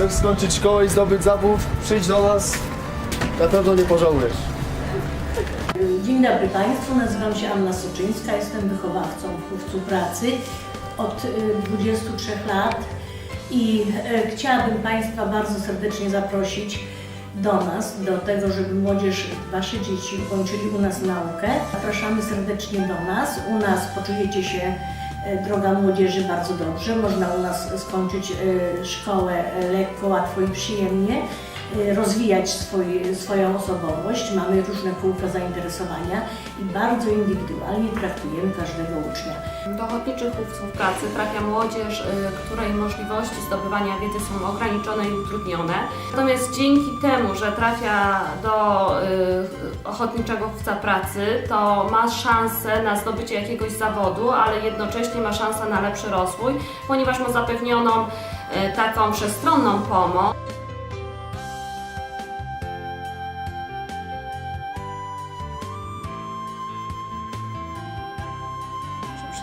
chcesz skończyć szkołę i zdobyć zawód, przyjdź do nas, na pewno nie pożałujesz. Dzień dobry Państwu, nazywam się Anna Soczyńska, jestem wychowawcą w Chówcu Pracy od y, 23 lat i e, chciałabym Państwa bardzo serdecznie zaprosić do nas, do tego, żeby młodzież, Wasze dzieci ukończyli u nas naukę. Zapraszamy serdecznie do nas. U nas poczujecie się droga młodzieży bardzo dobrze. Można u nas skończyć e, szkołę e, lekko, łatwo i przyjemnie rozwijać swój, swoją osobowość. Mamy różne kółka zainteresowania i bardzo indywidualnie traktujemy każdego ucznia. Do ochotniczych chówców pracy trafia młodzież, y, której możliwości zdobywania wiedzy są ograniczone i utrudnione. Natomiast dzięki temu, że trafia do y, ochotniczego chówca pracy, to ma szansę na zdobycie jakiegoś zawodu, ale jednocześnie ma szansę na lepszy rozwój, ponieważ ma zapewnioną y, taką przestronną pomoc.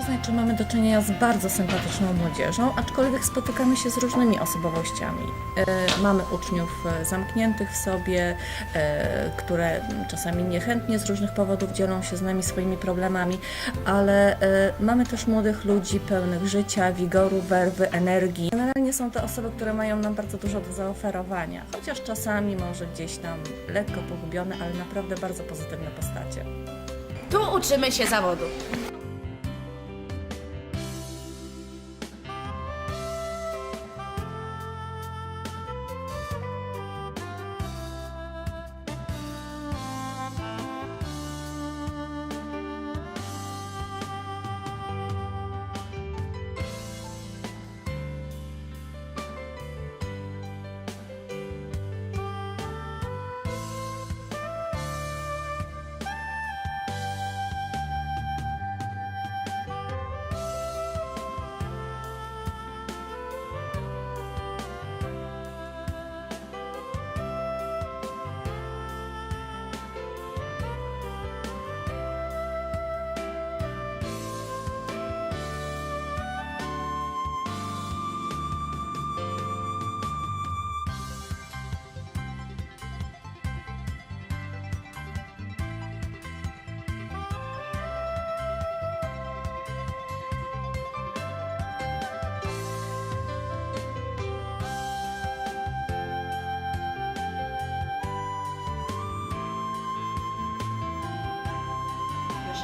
Że mamy do czynienia z bardzo sympatyczną młodzieżą, aczkolwiek spotykamy się z różnymi osobowościami. E, Mamy uczniów e, zamkniętych w sobie, e, które czasami niechętnie z różnych powodów dzielą się z nami swoimi problemami, ale mamy też młodych ludzi pełnych życia, wigoru, werwy, energii. Generalnie są to osoby, które mają nam bardzo dużo do zaoferowania, chociaż czasami może gdzieś tam lekko pogubione, ale naprawdę bardzo pozytywne postacie. Tu uczymy się zawodu.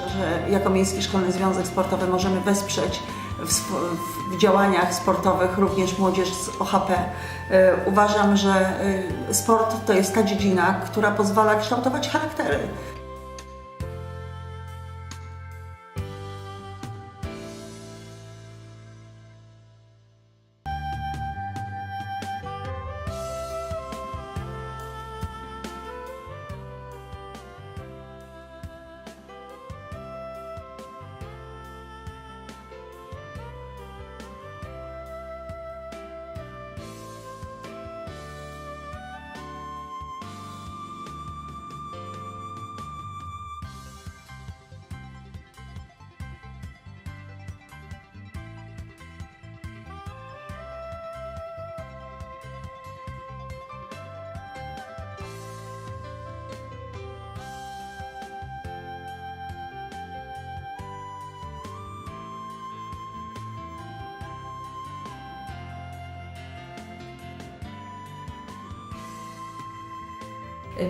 Że jako Miejski Szkolny Związek Sportowy możemy wesprzeć w, w działaniach sportowych również młodzież z OHP. E, Uważam, że e, sport to jest ta dziedzina, która pozwala kształtować charaktery.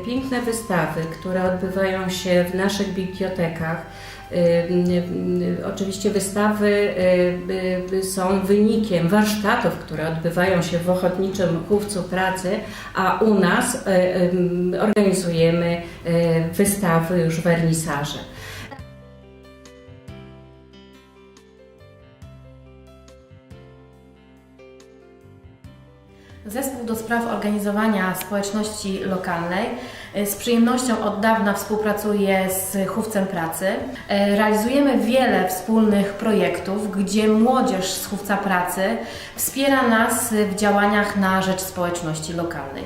Piękne wystawy, które odbywają się w naszych bibliotekach. Y, Oczywiście wystawy y, są wynikiem warsztatów, które odbywają się w Ochotniczym Chówcu Pracy, a u nas organizujemy wystawy już wernisaże. Zespół do spraw organizowania społeczności lokalnej y, z przyjemnością od dawna współpracuje z Chówcem Pracy. Y, Realizujemy wiele wspólnych projektów, gdzie młodzież z Chówca Pracy wspiera nas w działaniach na rzecz społeczności lokalnej.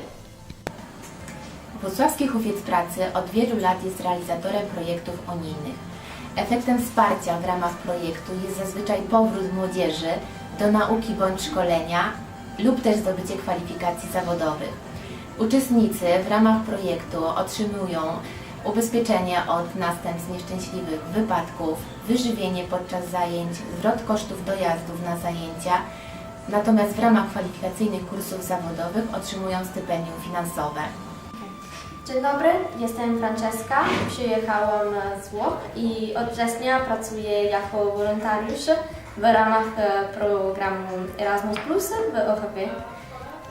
Włocławski Hufiec Pracy od wielu lat jest realizatorem projektów unijnych. Efektem wsparcia w ramach projektu jest zazwyczaj powrót młodzieży do nauki bądź szkolenia lub też zdobycie kwalifikacji zawodowych. Uczestnicy w ramach projektu otrzymują ubezpieczenie od następstw nieszczęśliwych wypadków, wyżywienie podczas zajęć, zwrot kosztów dojazdów na zajęcia, natomiast w ramach kwalifikacyjnych kursów zawodowych otrzymują stypendium finansowe. Dzień dobry, jestem Franceska. Przyjechałam z Włoch i od września pracuję jako wolontariusz w ramach e, programu Erasmus Plus w OHP.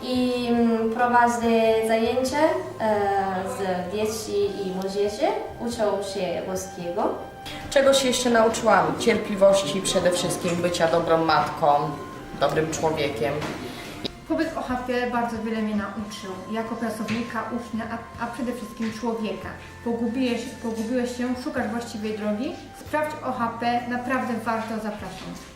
I mm, prowadzę zajęcia e, z dzieci i młodzieży, uczą się włoskiego. Czego się jeszcze nauczyłam? Cierpliwości przede wszystkim, bycia dobrą matką, dobrym człowiekiem. Pobyt OHP bardzo wiele mnie nauczył, jako pracownika, ucznia, a, a przede wszystkim człowieka. Pogubiłeś, pogubiłeś się, szukasz właściwej drogi? Sprawdź OHP, naprawdę warto, zapraszam.